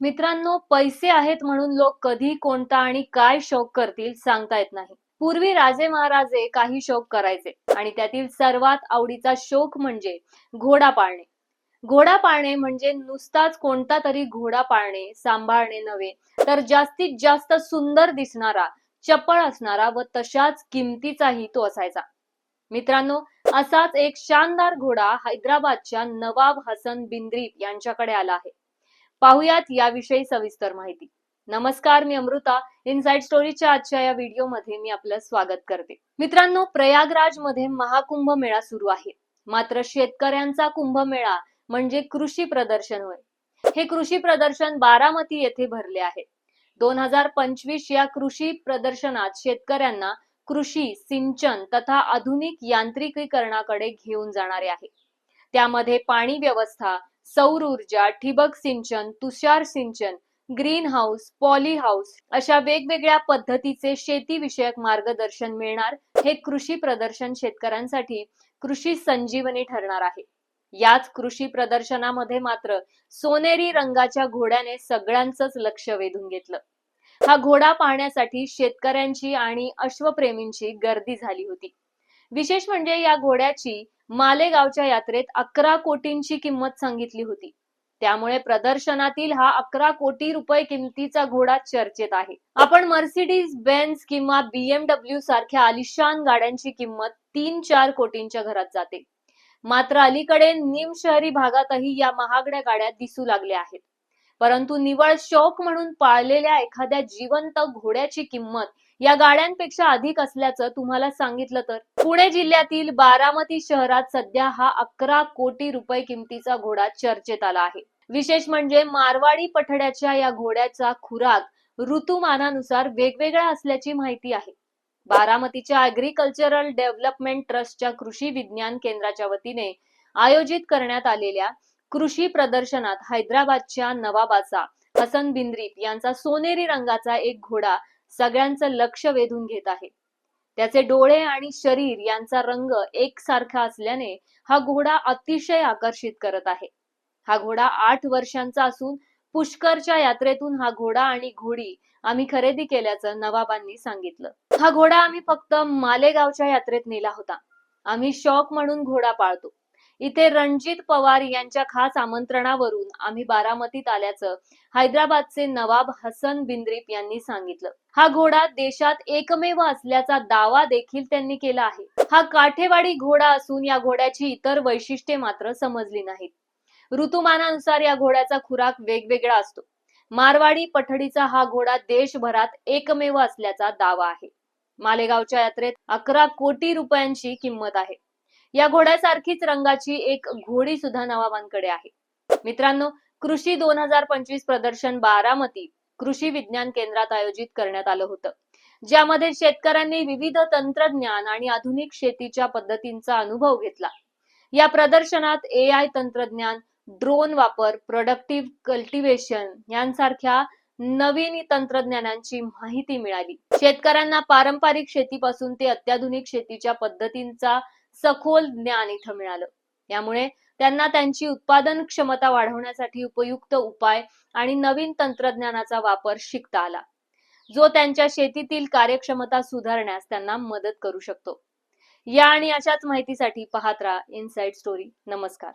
मित्रांनो पैसे आहेत म्हणून लोक कधी कोणता आणि काय शौक करतील सांगता येत नाही. पूर्वी राजे महाराजे काही शौक करायचे आणि त्यातील सर्वात आवडीचा शौक म्हणजे घोडा पाळणे. घोडा पाळणे म्हणजे नुसताच कोणता तरी घोडा पाळणे सांभाळणे नव्हे तर जास्तीत जास्त सुंदर दिसणारा चपळ असणारा व तशाच किमतीचाही तो असायचा. मित्रांनो असाच एक शानदार घोडा हैदराबादच्या नवाब हसन बिंद्रीप यांच्याकडे आला आहे. पाहुयात याविषयी सविस्तर माहिती. नमस्कार मी अमृता. इनसाइड स्टोरीच्या आजच्या या व्हिडिओमध्ये मी आपलं स्वागत करते. मित्रांनो प्रयागराजमध्ये महाकुंभ मेळा सुरू आहे. मात्र शेतकऱ्यांचा कुंभमेळा म्हणजे कृषी प्रदर्शन होय. हे कृषी प्रदर्शन बारामती येथे भरले आहे. दोन हजार पंचवीस या कृषी प्रदर्शनात शेतकऱ्यांना कृषी सिंचन तथा आधुनिक यांत्रिकीकरणाकडे घेऊन जाणारे आहे. त्यामध्ये पाणी व्यवस्था सौर ऊर्जा ठिबक सिंचन तुषार सिंचन ग्रीन हाऊस पॉली हाऊस अशा वेगवेगळ्या पद्धतीचे शेतीविषयक मार्गदर्शन मिळणार. हे कृषी प्रदर्शन शेतकऱ्यांसाठी कृषी संजीवनी ठरणार आहे. याच कृषी प्रदर्शनामध्ये मात्र सोनेरी रंगाच्या घोड्याने सगळ्यांचंच लक्ष वेधून घेतलं. हा घोडा पाहण्यासाठी शेतकऱ्यांची आणि अश्वप्रेमींची गर्दी झाली होती. विशेष म्हणजे या घोड्याची मालेगावच्या यात्रेत अकरा कोटींची किंमत सांगितली होती. त्यामुळे प्रदर्शनातील हा अकरा कोटी रुपये किमतीचा घोडा चर्चेत आहे. आपण मर्सिडीज बेन्स किंवा बीएमडब्ल्यू सारख्या आलिशान गाड्यांची किंमत तीन चार कोटींच्या घरात जाते. मात्र अलीकडे निम शहरी भागातही या महागड्या गाड्या दिसू लागल्या आहेत. परंतु निवळ शौक म्हणून पाळलेल्या एखाद्या जिवंत घोड्याची किंमत या गाड्यांपेक्षा अधिक असल्याचं तुम्हाला सांगितलं तर. पुणे जिल्ह्यातील बारामती शहरात सध्या हा अकरा कोटी रुपये किमतीचा घोडा चर्चेत आला आहे. विशेष म्हणजे मारवाडी पठड्याच्या या घोड्याचा खुराक ऋतुमानानुसार वेगवेगळा असल्याची माहिती आहे. बारामतीच्या अॅग्रिकल्चरल डेव्हलपमेंट ट्रस्टच्या कृषी विज्ञान केंद्राच्या वतीने आयोजित करण्यात आलेल्या कृषी प्रदर्शनात हैदराबादच्या नवाबाचा हसन बिंद्रीप यांचा सोनेरी रंगाचा एक घोडा सगळ्यांचं लक्ष वेधून घेत आहे. त्याचे डोळे आणि शरीर यांचा रंग एकसारखा असल्याने हा घोडा अतिशय आकर्षित करत आहे. हा घोडा आठ वर्षांचा असून पुष्करच्या यात्रेतून हा घोडा आणि घोडी आम्ही खरेदी केल्याचं नवाबांनी सांगितलं. हा घोडा आम्ही फक्त मालेगावच्या यात्रेत नेला होता. आम्ही शौक म्हणून घोडा पाळतो. इथे रणजित पवार यांच्या खास आमंत्रणावरून आम्ही बारामतीत आल्याचं हैदराबादचे नवाब हसन बिंद्रीप यांनी सांगितलं. हा घोडा देशात एकमेव असल्याचा दावा देखील त्यांनी केला आहे. हा काठेवाडी घोडा असून या घोड्याची इतर वैशिष्ट्ये मात्र समजली नाहीत. ऋतुमानानुसार या घोड्याचा खुराक वेगवेगळा असतो. मारवाडी पठडीचा हा घोडा देशभरात एकमेव असल्याचा दावा आहे. मालेगावच्या यात्रेत अकरा कोटी रुपयांची किंमत आहे. या घोड्यासारखीच रंगाची एक घोडी सुद्धा नवाबांकडे आहे. मित्रांनो कृषी दोन हजार पंचवीस प्रदर्शन बारामती कृषी विज्ञान केंद्रात आयोजित करण्यात आलं होतं. ज्यामध्ये शेतकऱ्यांनी विविध तंत्रज्ञान आणि आधुनिक शेतीच्या पद्धतींचा अनुभव घेतला. या प्रदर्शनात ए आय तंत्रज्ञान ड्रोन वापर प्रोडक्टिव्ह कल्टिवेशन यांसारख्या नवीन तंत्रज्ञानांची माहिती मिळाली. शेतकऱ्यांना पारंपरिक शेतीपासून ते अत्याधुनिक शेतीच्या पद्धतींचा सखोल ज्ञान इथं मिळालं. यामुळे त्यांना त्यांची उत्पादन क्षमता वाढवण्यासाठी उपयुक्त उपाय आणि नवीन तंत्रज्ञानाचा वापर शिकता आला. जो त्यांच्या शेतीतील कार्यक्षमता सुधारण्यास त्यांना मदत करू शकतो. या आणि अशाच माहितीसाठी पाहत राहा इनसाइड स्टोरी नमस्कार.